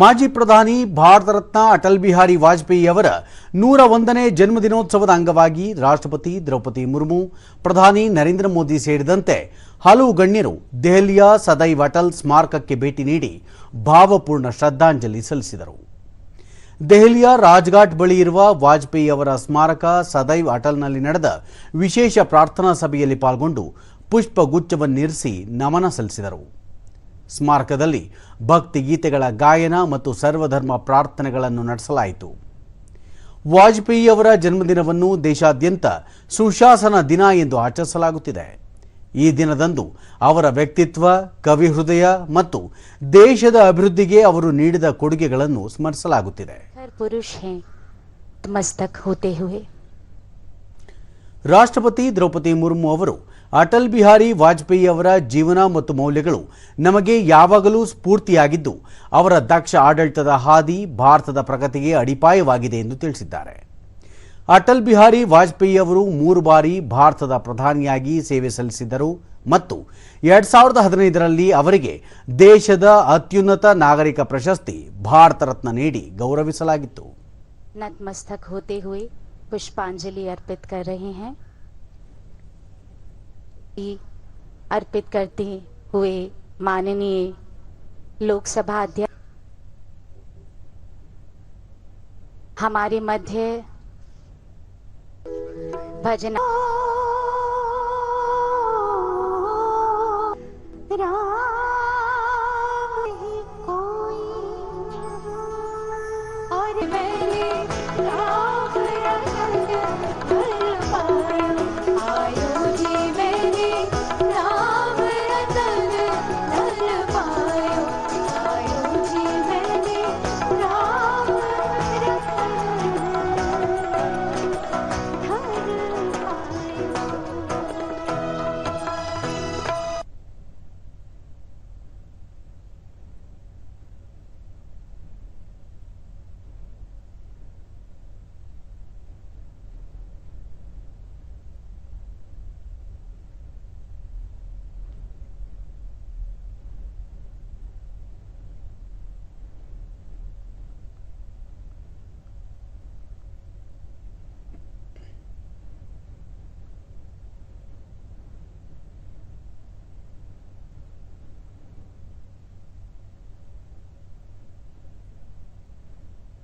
ಮಾಜಿ ಪ್ರಧಾನಿ ಭಾರತ ರತ್ನ ಅಟಲ್ ಬಿಹಾರಿ ವಾಜಪೇಯಿ ಅವರ ನೂರ ಒಂದನೇ ಜನ್ಮದಿನೋತ್ಸವದ ಅಂಗವಾಗಿ ರಾಷ್ಟ್ರಪತಿ ದ್ರೌಪದಿ ಮುರ್ಮು, ಪ್ರಧಾನಿ ನರೇಂದ್ರ ಮೋದಿ ಸೇರಿದಂತೆ ಹಲವು ಗಣ್ಯರು ದೆಹಲಿಯ ಸದೈವ್ ಅಟಲ್ ಸ್ಮಾರಕಕ್ಕೆ ಭೇಟಿ ನೀಡಿ ಭಾವಪೂರ್ಣ ಶ್ರದ್ಧಾಂಜಲಿ ಸಲ್ಲಿಸಿದರು. ದೆಹಲಿಯ ರಾಜ್ಘಾಟ್ ಬಳಿ ಇರುವ ವಾಜಪೇಯಿ ಅವರ ಸ್ಮಾರಕ ಸದೈವ್ ಅಟಲ್ನಲ್ಲಿ ನಡೆದ ವಿಶೇಷ ಪ್ರಾರ್ಥನಾ ಸಭೆಯಲ್ಲಿ ಪಾಲ್ಗೊಂಡು ಪುಷ್ಪಗುಚ್ಛವನ್ನಿರಿಸಿ ನಮನ ಸಲ್ಲಿಸಿದರು. ಸ್ಮಾರಕದಲ್ಲಿ ಭಕ್ತಿ ಗೀತೆಗಳ ಗಾಯನ ಮತ್ತು ಸರ್ವಧರ್ಮ ಪ್ರಾರ್ಥನೆಗಳನ್ನು ನಡೆಸಲಾಯಿತು. ವಾಜಪೇಯಿ ಅವರ ಜನ್ಮದಿನವನ್ನು ದೇಶಾದ್ಯಂತ ಸುಶಾಸನ ದಿನ ಎಂದು ಆಚರಿಸಲಾಗುತ್ತಿದೆ. ಈ ದಿನದಂದು ಅವರ ವ್ಯಕ್ತಿತ್ವ ಕವಿ ಹೃದಯ ಮತ್ತು ದೇಶದ ಅಭಿವೃದ್ಧಿಗೆ ಅವರು ನೀಡಿದ ಕೊಡುಗೆಗಳನ್ನು ಸ್ಮರಿಸಲಾಗುತ್ತಿದೆ. ರಾಷ್ಟ್ರಪತಿ ದ್ರೌಪದಿ ಮುರ್ಮು ಅವರು ಅಟಲ್ ಬಿಹಾರಿ ವಾಜಪೇಯಿ ಅವರ ಜೀವನ ಮತ್ತು ಮೌಲ್ಯಗಳು ನಮಗೆ ಯಾವಾಗಲೂ ಸ್ಫೂರ್ತಿಯಾಗಿದ್ದು, ಅವರ ದಕ್ಷ ಆಡಳಿತದ ಹಾದಿ ಭಾರತದ ಪ್ರಗತಿಗೆ ಅಡಿಪಾಯವಾಗಿದೆ ಎಂದು ತಿಳಿಸಿದ್ದಾರೆ. ಅಟಲ್ ಬಿಹಾರಿ ವಾಜಪೇಯಿ ಅವರು ಮೂರು ಬಾರಿ ಭಾರತದ ಪ್ರಧಾನಿಯಾಗಿ ಸೇವೆ ಸಲ್ಲಿಸಿದ್ದರು ಮತ್ತು ಎರಡ್ ಸಾವಿರದ ಹದಿನೈದರಲ್ಲಿ ಅವರಿಗೆ ದೇಶದ ಅತ್ಯುನ್ನತ ನಾಗರಿಕ ಪ್ರಶಸ್ತಿ ಭಾರತ ರತ್ನ ನೀಡಿ ಗೌರವಿಸಲಾಗಿತ್ತು. ನತ್ಮಸ್ತಕ್ ಹೋತೆ ಹುಯೆ ಪುಷ್ಪಾಂಜಲಿ ಅರ್ಪಿತ್ ಕರ್ ರಹೆ अर्पित करते हुए माननीय लोकसभा अध्यक्ष हमारे मध्य भजन राम कोई और मैं